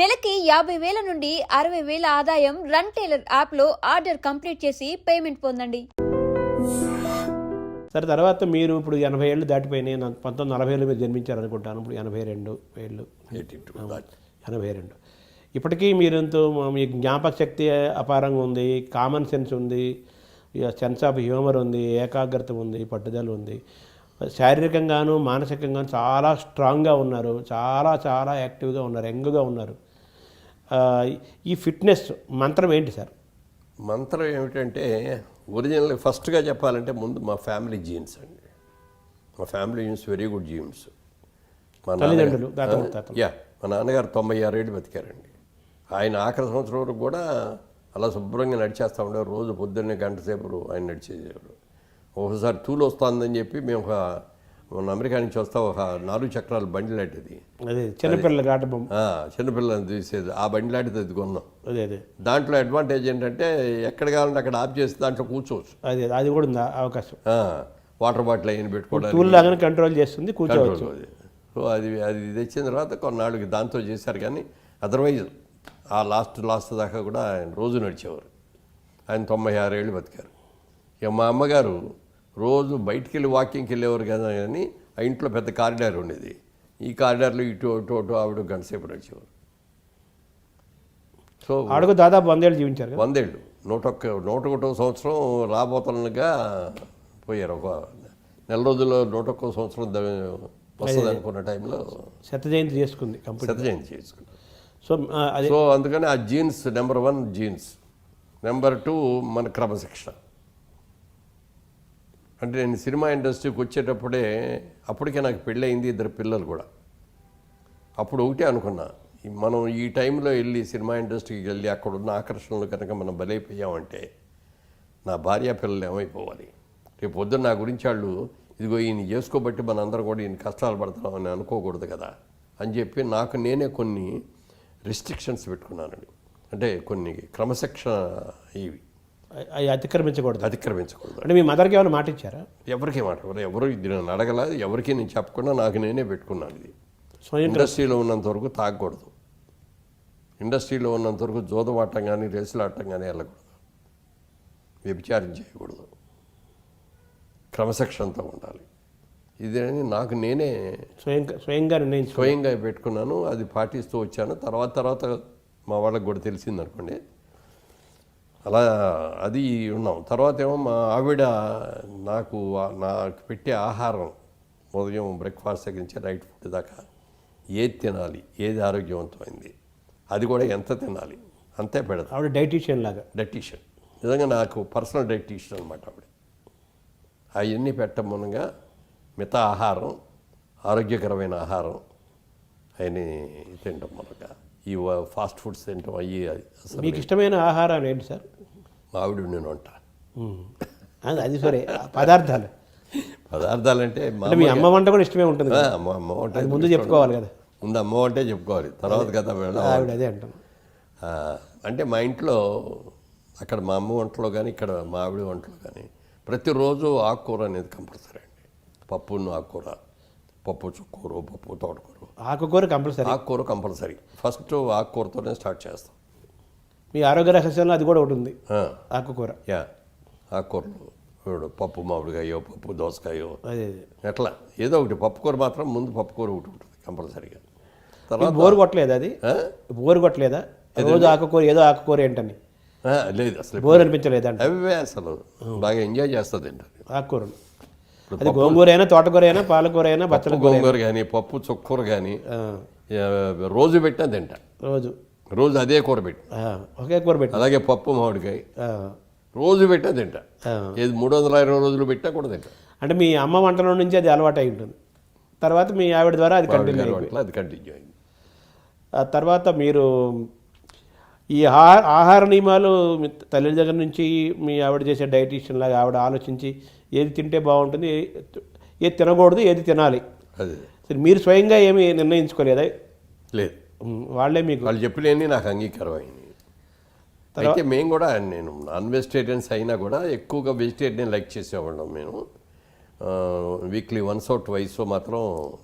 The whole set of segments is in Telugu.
నెలకి యాభై వేల నుండి అరవై వేల ఆదాయం రన్ టైలర్ యాప్లో ఆర్డర్ కంప్లీట్ చేసి పేమెంట్ పొందండి. సరే తర్వాత మీరు ఇప్పుడు ఎనభై ఏళ్ళు దాటిపోయినాయి. నాకు పంతొమ్మిది నలభై ఏళ్ళు మీరు జన్మించారు అనుకుంటాను ఇప్పుడు ఎనభై రెండు ఏళ్ళు. ఎనభై రెండు. ఇప్పటికీ మీరెంతో మీ జ్ఞాపక శక్తి అపారంగా ఉంది. కామన్ సెన్స్ ఉంది. సెన్స్ ఆఫ్ హ్యూమర్ ఉంది. ఏకాగ్రత ఉంది. పట్టుదల ఉంది. శారీరకంగాను మానసికంగాను చాలా స్ట్రాంగ్గా ఉన్నారు. చాలా చాలా యాక్టివ్గా ఉన్నారు. యంగ్గా ఉన్నారు. ఈ ఫిట్నెస్ మంత్రం ఏంటి సార్? మంత్రం ఏమిటంటే ఒరిజినల్ ఫస్ట్గా చెప్పాలంటే ముందు మా ఫ్యామిలీ జీన్స్ అండి. మా family genes very good genes. మా నాన్నగారు-. యా మా నాన్నగారు తొంభై ఆరేళ్ళు బతికారండి. ఆయన ఆఖరి సంవత్సరం వరకు కూడా అలా శుభ్రంగా నడిచేస్తూ ఉండేవారు. రోజు పొద్దున్నే గంట సేపు ఆయన నడిచేసేవారు. ఒకసారి తూలు వస్తుందని చెప్పి మేము ఒక మన అమెరికా నుంచి వస్తా ఒక నాలుగు చక్రాల బండి లాంటిది. అదే చిన్నపిల్లల ఆట బొమ్మ. చిన్నపిల్లల్ని తీసేది ఆ బండి లాంటిది అది కొన్నాం. అదే అదే. దాంట్లో అడ్వాంటేజ్ ఏంటంటే ఎక్కడ కావాలంటే అక్కడ ఆఫ్ చేసి దాంట్లో కూర్చోవచ్చు. అదే అది కూడా ఉంది అవకాశం. వాటర్ బాటిల్ అయిన పెట్టుకోవడానికి. కంట్రోల్ చేస్తుంది కూర్చోవచ్చు. సో అది అది తెచ్చిన తర్వాత కొన్నాళ్ళకి దాంతో చేశారు కానీ అదర్వైజ్ ఆ లాస్ట్ లాస్ట్ దాకా కూడా ఆయన రోజు నడిచేవారు. ఆయన తొంభై ఆరేళ్ళు బతికారు. ఇక మా అమ్మగారు రోజు బయటికి వెళ్ళి వాకింగ్కి వెళ్ళేవారు కదా కానీ ఆ ఇంట్లో పెద్ద కారిడార్ ఉండేది. ఈ కారిడార్లో ఇటు అటు అటు ఆవిడ గంట సేపు నడిచేవారు. సో ఆడకు దాదాపు వందేళ్ళు జీవించారు వందేళ్ళు. నూట ఒక్క నూట ఒకటో సంవత్సరం రాబోతున్నగా పోయారు. ఒక నెల రోజుల్లో నూట ఒక్క సంవత్సరం వస్తుంది అనుకున్న టైంలో శత జయంతి చేసుకుంది కంపెనీ శత జయంతి చేసుకున్నాం సో సో అందుకని ఆ genes number one genes. Number two మన క్రమశిక్షణ. అంటే నేను సినిమా ఇండస్ట్రీకి వచ్చేటప్పుడే అప్పటికే నాకు పెళ్ళయింది ఇద్దరు పిల్లలు కూడా. అప్పుడు ఒకటే అనుకున్నా మనం ఈ టైంలో వెళ్ళి సినిమా ఇండస్ట్రీకి వెళ్ళి అక్కడ ఉన్న ఆకర్షణలు కనుక మనం బలైపోయామంటే నా భార్య పిల్లలు ఏమైపోవాలి? రేపు పొద్దున్న నా గురించి వాళ్ళు ఇదిగో ఈయన చేసుకోబట్టి మనందరం కూడా ఈయన కష్టాలు పడతామని అనుకోకూడదు కదా అని చెప్పి నాకు నేనే కొన్ని రిస్ట్రిక్షన్స్ పెట్టుకున్నానండి. అంటే కొన్ని క్రమశిక్షణ ఇవి. అతిక్రమించకూడదు. అతిక్రమించకూడదు. అంటే మీ మదర్కి ఏమైనా మాట ఇచ్చారా? ఎవరికి మాట ఎవరు ఇది నేను అడగల ఎవరికి నేను చెప్పకుండా నాకు నేనే పెట్టుకున్నాను ఇది. స్వయం ఇండస్ట్రీలో ఉన్నంత వరకు తాగకూడదు. ఇండస్ట్రీలో ఉన్నంత వరకు జోదవాటం కానీ రేసులాటం కానీ వెళ్ళకూడదు. వ్యభిచారం చేయకూడదు. క్రమశిక్షణతో ఉండాలి. ఇదని నాకు నేనే స్వయం స్వయంగా నిర్ణయించుకో స్వయంగా పెట్టుకున్నాను. అది పాటిస్తూ వచ్చాను. తర్వాత తర్వాత మా వాళ్ళకి కూడా తెలిసింది అనుకోండి అలా అది ఉన్నాం. తర్వాత ఏమో మా ఆవిడ నాకు నాకు పెట్టే ఆహారం ఉదయం బ్రేక్ఫాస్ట్ దగ్గర నుంచి నైట్ ఫుడ్ దాకా ఏది తినాలి ఏది ఆరోగ్యవంతమైంది అది కూడా ఎంత తినాలి అంతే పెడతాం. ఆవిడ డైటీషియన్ లాగా. డైటీషియన్. నిజంగా నాకు పర్సనల్ డైటీషియన్ అనమాట ఆవిడ. అవన్నీ పెట్టమునగా మిగతా ఆహారం ఆరోగ్యకరమైన ఆహారం అవన్నీ తింటాం మనగా ఈ ఫాస్ట్ ఫుడ్స్ తింటాం అయ్యి మీకు ఇష్టమైన ఆహారం ఏంటి సార్? మా ఆవిడ నేను వంట. అది- సరే పదార్థాలు. పదార్థాలంటే మా అంటే మీ అమ్మ వంట కూడా ఇష్టమే ఉంటుంది కదా. అమ్మ వంట ముందు చెప్పుకోవాలి కదా? ముందు అమ్మ వంటే చెప్పుకోవాలి. తర్వాత కదా ఆవిడ అదే అంటాను ఆ, అంటే మా ఇంట్లో అక్కడ మా అమ్మ వంటలో కానీ ఇక్కడ మా ఆవిడ వంటలో కానీ ప్రతిరోజు ఆకుకూర అనేది కంపల్సరీ అండి. పప్పును ఆకుకూర. పప్పు చుక్కూర పప్పు తోటకూర. ఆకుకూర కంపల్సరీ. ఆకుకూర కంపల్సరీ. ఫస్ట్ ఆకుకూరతోనే స్టార్ట్ చేస్తాం. మీ ఆరోగ్య రహస్యంలో అది కూడా ఒకటి ఉంది. ఆకుకూర యా. ఆకుకూరలు ఇప్పుడు పప్పు మామిడికాయో పప్పు దోసకాయో. ఎట్లా? ఏదో ఒకటి. పప్పుకూర మాత్రం ముందు పప్పుకూర ఒకటి ఉంటుంది కంపల్సరీగా. తర్వాత బోరు కొట్టలేదు అది? బోరు కొట్టలేదా? రోజు ఆకుకూర ఏదో ఆకుకూర ఏంటని? లేదు అసలు బోర్ అనిపించలేదంట. అవే అసలు. బాగా ఎంజాయ్ చేస్తుంది ఏంటని ఆకుకూరను అది గోంగూర అయినా తోటకూర అయినా పాలకూర అయినా బచ్చల పప్పు గోంగూర కానీ పప్పు చుక్కూర కానీ రోజు పెట్టినా తింటా. రోజు. రోజు అదే కూర పెట్టి. ఒకే కూర పెట్టి. అలాగే పప్పు మామిడికాయ. రోజు పెట్టా తింటా. ఏది మూడు వందల ఇరవై రోజులు పెట్టా కూడా తింటా. అంటే మీ అమ్మ వంటల నుంచి అది అలవాటు అయి ఉంటుంది. తర్వాత మీ ఆవిడ ద్వారా అది కంటిన్యూ అది కంటిన్యూ అయింది. ఆ తర్వాత మీరు ఈ ఆహార ఆహార నియమాలు తల్లి దగ్గర నుంచి మీ ఆవిడ చేసే డైటీషియన్ లాగా ఆవిడ ఆలోచించి ఏది తింటే బాగుంటుంది ఏది తినకూడదు ఏది తినాలి. అదే. సరే మీరు స్వయంగా ఏమి నిర్ణయించుకోలేదా? లేదు. వాళ్ళే మీకు వాళ్ళు చెప్పినవి నాకు అంగీకారం అయింది అయితే మేము కూడా నేను నాన్ వెజిటేరియన్స్ అయినా కూడా ఎక్కువగా వెజిటేరియన్ లైక్ చేసేవాళ్ళం మేము. వీక్లీ వన్స్ అవుట్ వైస్ మాత్రం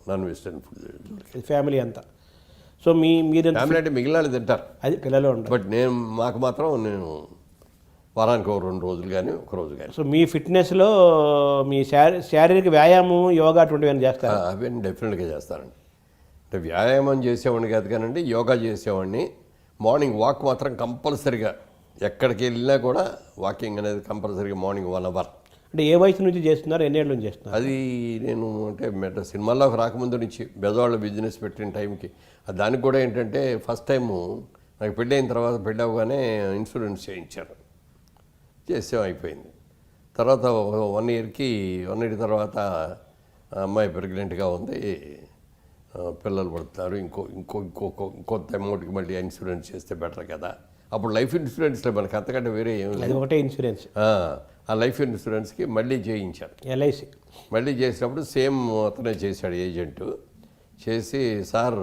నాన్ వెజిటేరియన్ ఫుడ్ ఫ్యామిలీ అంతా. సో మీ మీరు ఫ్యామిలీ అంటే మిగిలిన తింటారు. అది పిల్లలు ఉంటారు. బట్ నేను మాకు మాత్రం నేను వారానికి ఒక రెండు రోజులు కానీ ఒక రోజు కానీ. సో మీ ఫిట్నెస్లో మీ శారీ శారీరక వ్యాయామం యోగా అటువంటివి ఏమైనా చేస్తారు? అవన్నీ డెఫినెట్గా చేస్తానండి అంటే వ్యాయామం చేసేవాడిని కాదు కానండి యోగా చేసేవాడిని. మార్నింగ్ వాక్ మాత్రం కంపల్సరిగా. ఎక్కడికి వెళ్ళినా కూడా వాకింగ్ అనేది కంపల్సరీగా మార్నింగ్ వన్ అవర్ అంటే ఏ వయసు నుంచి చేస్తున్నారు ఎన్నేళ్ళ నుంచి చేస్తున్నారు? అది నేను అంటే మెట సినిమాల్లోకి రాకముందు నుంచి బెజవాళ్ళ బిజినెస్ పెట్టిన టైంకి. దానికి కూడా ఏంటంటే ఫస్ట్ టైము నాకు పెళ్ళి అయిన తర్వాత పెళ్ళి అవ్వగానే ఇన్సూరెన్స్ చేయించారు. చేసాం అయిపోయింది. తర్వాత వన్ ఇయర్కి వన్ ఇయర్ తర్వాత అమ్మాయి ప్రెగ్నెంట్గా ఉంది. పిల్లలు పడుతున్నారు ఇంకో ఇంకో ఇంకో ఇంకొంత అమౌంట్కి మళ్ళీ ఇన్సూరెన్స్ చేస్తే బెటర్ కదా. అప్పుడు లైఫ్ ఇన్సూరెన్స్లో మనకి అంతకంటే వేరే ఏం లేదు. ఒకటే ఇన్సూరెన్స్. ఆ, లైఫ్ ఇన్సూరెన్స్కి మళ్ళీ చేయించారు ఎల్ఐసి. మళ్ళీ చేసినప్పుడు సేమ్ అతనే చేశాడు ఏజెంట్. చేసి సార్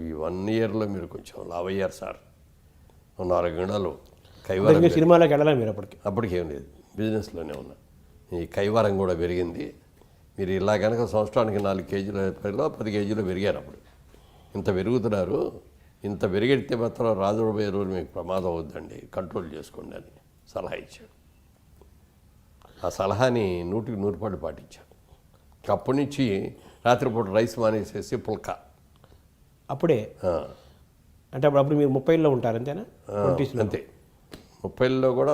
ఈ వన్ ఇయర్లో మీరు కొంచెం లావ్ అయ్యారు సార్ నాలుగు గంటలు కైవారం సినిమాలోకి వెళ్ళాలి మీరు అప్పటికి. అప్పటికేం లేదు. బిజినెస్లోనే ఉన్నా. ఈ కైవారం కూడా పెరిగింది. మీరు ఇలా కనుక సంవత్సరానికి నాలుగు కేజీల పైలో పది కేజీలు పెరిగారు అప్పుడు. ఇంత పెరుగుతున్నారు. ఇంత పెరిగెడితే మాత్రం రాజుపోయే రోజు మీకు ప్రమాదం అవుద్దండి. కంట్రోల్ చేసుకోండి అని సలహా ఇచ్చాడు ఆ సలహాని నూటికి నూరు పాటు పాటించాను అప్పటి నుంచి రాత్రిపూట రైస్ మానేసేసి పుల్కా. అప్పుడే? అంటే అప్పుడు అప్పుడు మీరు ముప్పైలో ఉంటారు అంతేనా? అంతే. ముప్పైలో కూడా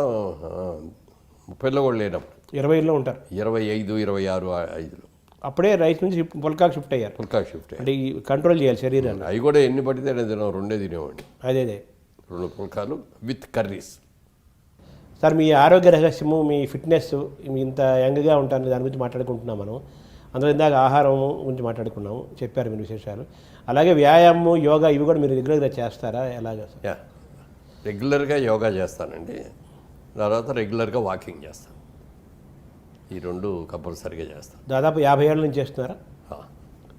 ముప్పైలో కూడా లేనప్పుడు ఇరవైలో ఉంటారు. ఇరవై ఐదు ఇరవై ఆరు ఐదులో. అప్పుడే రైస్ నుంచి పుల్కాకి షిఫ్ట్ అయ్యారు. పుల్కా షిఫ్ట్. అంటే ఈ కంట్రోల్ చేయాలి శరీరాన్ని. అవి కూడా ఎన్ని పడితే నేను రెండే తినేవాడిని. అదే అదే. రెండు పుల్కాలు విత్ కర్రీస్. సార్ మీ ఆరోగ్య రహస్యము మీ ఫిట్నెస్ మీ ఇంత యంగ్గా ఉంటారని దాని గురించి మాట్లాడుకుంటున్నాం మనం. అందులో ఇందాక ఆహారం గురించి మాట్లాడుకున్నాము చెప్పారు మీరు విశేషాలు. అలాగే వ్యాయామం యోగా ఇవి కూడా మీరు రెగ్యులర్గా చేస్తారా? ఎలాగా సార్? రెగ్యులర్గా యోగా చేస్తానండి. తర్వాత రెగ్యులర్గా వాకింగ్ చేస్తాను. ఈ రెండు కంపల్సరీగా చేస్తాను. దాదాపు యాభై ఏళ్ళ నుంచి చేస్తున్నారా? ఆ.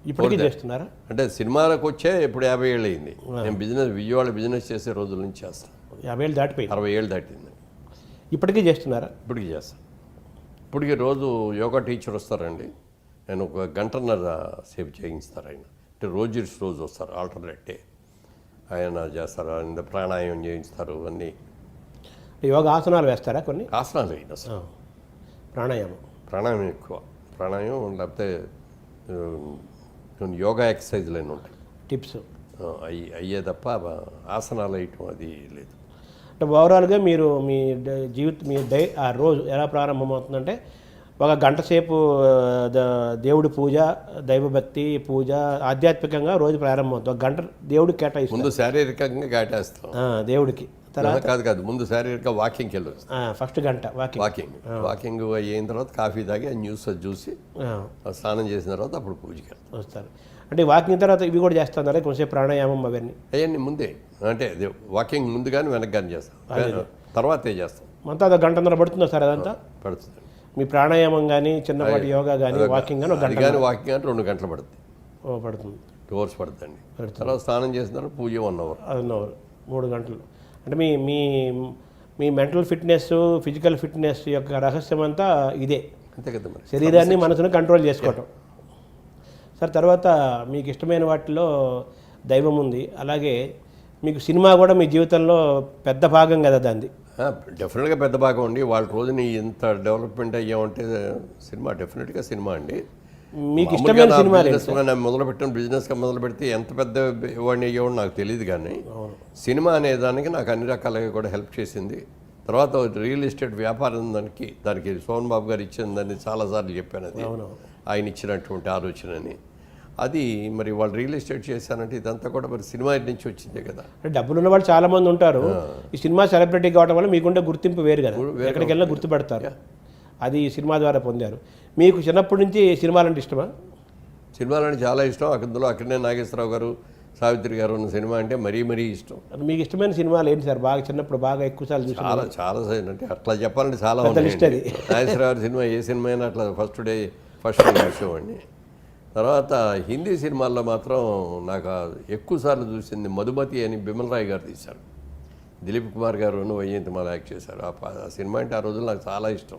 ఇప్పటికీ చేస్తున్నారా? అంటే సినిమాలకు వచ్చే ఇప్పుడు యాభై ఏళ్ళు అయింది. నేను బిజినెస్ విజయవాడ బిజినెస్ చేసే రోజుల నుంచి చేస్తాను. యాభై ఏళ్ళు దాటిపోయి అరవై ఏళ్ళు దాటింది. ఇప్పటికీ చేస్తున్నారా? ఇప్పటికి చేస్తాను. ఇప్పటికి రోజు యోగా టీచర్ వస్తారండి. నేను ఒక గంటన్నర సేపు చేయిస్తారు ఆయన. అంటే రోజు రోజు వస్తారు ఆల్టర్నేట్ డే. ఆయన చేస్తారు ఆయన ప్రాణాయామం చేయిస్తారు అన్నీ. యోగా ఆసనాలు వేస్తారా కొన్ని? ఆసనాలు అయిన అసలు. ప్రాణాయామం. ప్రాణాయామం ఎక్కువ. ప్రాణాయామం లేకపోతే కొన్ని యోగా ఎక్సర్సైజ్లు అయినా ఉంటాయి. టిప్స్. అయ్యి అయ్యే తప్ప ఆసనాలు వేయటం అది లేదు. అంటే ఓవరాల్గా మీరు మీ జీవిత మీ డై ఆ రోజు ఎలా ప్రారంభమవుతుందంటే ఒక గంట సేపు దేవుడి పూజ దైవభక్తి పూజ ఆధ్యాత్మికంగా రోజు ప్రారంభమవుతుంది. ఒక గంట దేవుడికి కేటాయిస్తుంది ముందు శారీరకంగా ఆ, దేవుడికి. తర్వాత కాదు కాదు ముందు శారీరక వాకింగ్కి వెళ్ళి వస్తాం ఆ, ఫస్ట్ గంట వాకింగ్. వాకింగ్. వాకింగ్ అయిన తర్వాత కాఫీ తాగి న్యూస్ అది చూసి స్నానం చేసిన తర్వాత అప్పుడు పూజకి వస్తారు. అంటే వాకింగ్ తర్వాత ఇవి కూడా చేస్తున్నారా కొంచెం ప్రాణాయామం అవన్నీ? అవన్నీ ముందే. అంటే అది వాకింగ్ ముందు కానీ వెనక్కి కానీ చేస్తాం. తర్వాతే చేస్తాం? మొత్తం అదొక గంటన్నర పడుతుందా సార్ అదంతా? పడుతుంది. మీ ప్రాణాయామం కానీ చిన్నపాటి యోగా కానీ వాకింగ్ కానీ ఒక గంట కానీ వాకింగ్ అంటే రెండు గంటలు పడుతుంది. ఓ, పడుతుంది. టూ అవర్స్ పడుతుందండి. తర్వాత స్నానం చేసిన తర్వాత పూజ వన్ అవర్. వన్ అవర్ మూడు గంటలు. అంటే మీ మీ మీ మెంటల్ ఫిట్నెస్ ఫిజికల్ ఫిట్నెస్ యొక్క రహస్యం అంతా ఇదే. అంతే కదా మరి. శరీరాన్ని మనసును కంట్రోల్ చేసుకోవటం. సార్ తర్వాత మీకు ఇష్టమైన వాటిలో దైవం ఉంది. అలాగే మీకు సినిమా కూడా మీ జీవితంలో పెద్ద భాగం కదా దాన్ని డెఫినెట్గా పెద్ద భాగం అండి. వాళ్ళ రోజుని ఇంత డెవలప్మెంట్ అయ్యామంటే సినిమా డెఫినెట్గా సినిమా అండి. మీకు ఇష్టమైన సినిమా నేను మొదలు పెట్టిన. బిజినెస్గా మొదలు పెడితే ఎంత పెద్ద వాడిని అయ్యేవాడు నాకు తెలియదు కానీ సినిమా అనే దానికి నాకు అన్ని రకాలుగా కూడా హెల్ప్ చేసింది. తర్వాత రియల్ ఎస్టేట్ వ్యాపారం దానికి దానికి సోహన్ బాబు గారు ఇచ్చిన దాన్ని చాలాసార్లు చెప్పాను అది. ఆయన ఇచ్చినటువంటి ఆలోచనని. అది మరి వాళ్ళు రియల్ ఎస్టేట్ చేశానంటే ఇదంతా కూడా మరి సినిమా నుంచి వచ్చిందే కదా. అంటే డబ్బులు ఉన్న వాళ్ళు చాలా మంది ఉంటారు. ఈ సినిమా సెలబ్రిటీ కావడం వల్ల మీకుండే గుర్తింపు వేరు కదా. ఎక్కడికి వెళ్ళినా గుర్తుపెడతారు. అది ఈ సినిమా ద్వారా పొందారు. మీకు చిన్నప్పటి నుంచి సినిమాలంటే ఇష్టమా? సినిమాలంటే చాలా ఇష్టం. అందులో అక్కడనే నాగేశ్వరరావు గారు సావిత్రి గారు ఉన్న సినిమా అంటే మరీ మరీ ఇష్టం. మీకు ఇష్టమైన సినిమాలు ఏంటి సార్? బాగా చిన్నప్పుడు బాగా ఎక్కువసార్లు చాలా చాలా అంటే అట్లా చెప్పాలంటే చాలా అది. నాగేశ్వరరావు గారి సినిమా ఏ సినిమా అయినా అట్లా ఫస్ట్ డే ఫస్ట్ డే చూసేవాడిని తర్వాత హిందీ సినిమాల్లో మాత్రం నాకు ఎక్కువ సార్లు చూసింది మధుమతి అని బిమల్ రాయ్ గారు తీశారు. దిలీప్ కుమార్ గారు వైజయంతిమాల యాక్ట్ చేశారు. ఆ సినిమా అంటే ఆ రోజుల్లో నాకు చాలా ఇష్టం.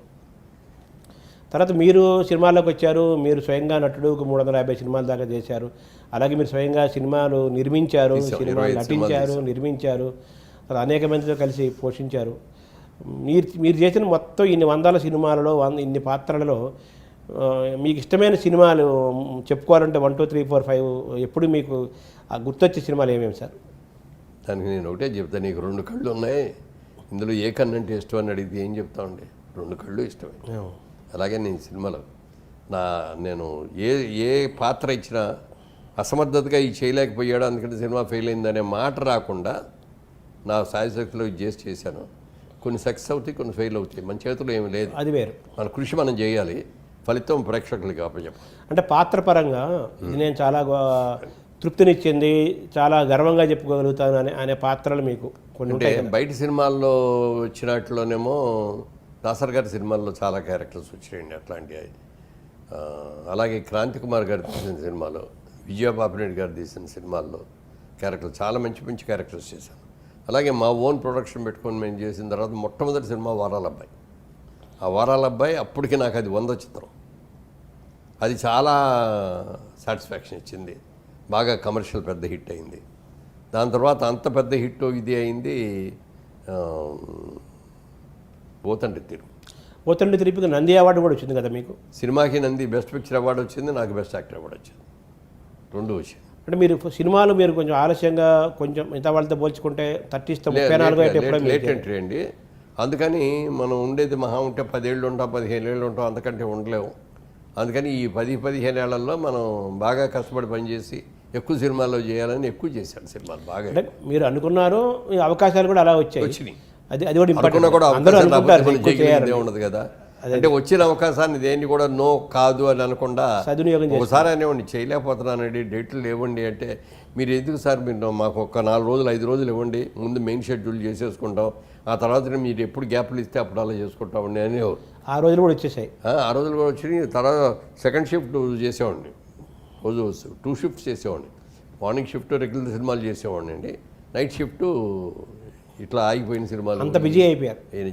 తర్వాత మీరు సినిమాల్లోకి వచ్చారు. మీరు స్వయంగా నటుడు మూడు వందల యాభై సినిమాల దాకా చేశారు. అలాగే మీరు స్వయంగా సినిమాలు నిర్మించారు సినిమాలు నటించారు నిర్మించారు. అనేక మందితో కలిసి పోషించారు. మీరు మీరు చేసిన మొత్తం ఇన్ని వందల సినిమాలలో వంద ఇన్ని పాత్రలలో మీకు ఇష్టమైన సినిమాలు చెప్పుకోవాలంటే one two three four five ఎప్పుడు మీకు ఆ గుర్తొచ్చే సినిమాలు ఏమేమి సార్? దానికి నేను ఒకటే చెప్తాను నీకు రెండు కళ్ళు ఉన్నాయి ఇందులో ఏ కన్ను అంటే ఇష్టం అని అడిగితే ఏం చెప్తా ఉండే? రెండు కళ్ళు ఇష్టమే. అలాగే నేను సినిమాలో నా నేను ఏ ఏ పాత్ర ఇచ్చినా అసమర్థతగా ఈ చేయలేకపోయాడు అందుకని సినిమా ఫెయిల్ అయిందనే మాట రాకుండా నా సాయశక్తిలో ఇది చేసి చేశాను. కొన్ని సక్సెస్ అవుతాయి కొన్ని ఫెయిల్ అవుతాయి మన చేతిలో ఏమీ లేదు. అది వేరు. మన కృషి మనం చేయాలి. ఫలితం ప్రేక్షకులకి అప్పచెప్పాలి అంటే పాత్ర పరంగా ఇది నేను చాలా తృప్తినిచ్చింది చాలా గర్వంగా చెప్పుకోగలుగుతాను అనే అనే పాత్రలు మీకు కొన్ని బయట సినిమాల్లో వచ్చినట్లోనేమో దాసర్ గారి సినిమాల్లో చాలా క్యారెక్టర్స్ వచ్చాయండి అట్లాంటివి. అలాగే క్రాంతి కుమార్ గారు తీసిన సినిమాలో విజయబాబురెడ్డి గారు తీసిన సినిమాల్లో క్యారెక్టర్లు చాలా మంచి మంచి క్యారెక్టర్స్ చేశాను అలాగే మా ఓన్ ప్రొడక్షన్ పెట్టుకొని మేము చేసిన తర్వాత మొట్టమొదటి సినిమా వారాల అబ్బాయి ఆ వారాల అబ్బాయి అప్పటికి నాకు అది వంద చిత్రం. అది చాలా సాటిస్ఫాక్షన్ ఇచ్చింది. బాగా కమర్షియల్ పెద్ద హిట్ అయింది. దాని తర్వాత అంత పెద్ద హిట్ ఇది అయింది పోతండి తీరు పోతండి తిరిపి నంది అవార్డు కూడా వచ్చింది కదా మీకు? సినిమాకి నంది బెస్ట్ పిక్చర్ అవార్డు వచ్చింది నాకు బెస్ట్ యాక్టర్ అవార్డు వచ్చింది. రెండు వచ్చింది. అంటే మీరు సినిమాలు మీరు కొంచెం ఆలస్యంగా కొంచెం మిగతా వాళ్ళతో పోల్చుకుంటే థర్టీస్తో ముప్పై నాలుగు అయితే ఎప్పుడో లేట్ ఎంట్రీ అండి. అందుకని మనం ఉండేది మహా ఉంటే పదేళ్ళు ఉంటాం పదిహేను ఏళ్ళు ఉంటాం అంతకంటే ఉండలేము. అందుకని ఈ పది పదిహేను ఏళ్ళలో మనం బాగా కష్టపడి పనిచేసి ఎక్కువ సినిమాల్లో చేయాలని ఎక్కువ చేశాను సినిమాలు బాగా. మీరు అనుకున్నారు అవకాశాలు కూడా అలా వచ్చాయి. వచ్చినాయి. అది అది కూడా ఇంపార్టెంట్ కూడా ఉండదు కదా. అంటే వచ్చిన అవకాశాన్ని దేన్ని కూడా నో కాదు అని అనకుండా ఒకసారి అనేవ్వండి చేయలేకపోతున్నానండి డేట్లు లేవండి. అంటే మీరు ఎందుకు సార్ మీరు మాకు ఒక నాలుగు రోజులు ఐదు రోజులు ఇవ్వండి ముందు మెయిన్ షెడ్యూల్ చేసేసుకుంటాం ఆ తర్వాత మీరు ఎప్పుడు గ్యాప్లు ఇస్తే అప్పుడు అలా చేసుకుంటామండి అనేవారు. ఆ రోజులు కూడా వచ్చేసాయి. ఆ, రోజులు కూడా వచ్చి తర్వాత సెకండ్ షిఫ్ట్ చేసేవాడిని. రోజు టూ షిఫ్ట్స్ చేసేవాడిని. మార్నింగ్ షిఫ్ట్ రెగ్యులర్ సినిమాలు చేసేవాడిని అండి. నైట్ షిఫ్ట్ ఇట్లా ఆగిపోయిన సినిమాలు అంత బిజీ అయిపోయారు. ఏం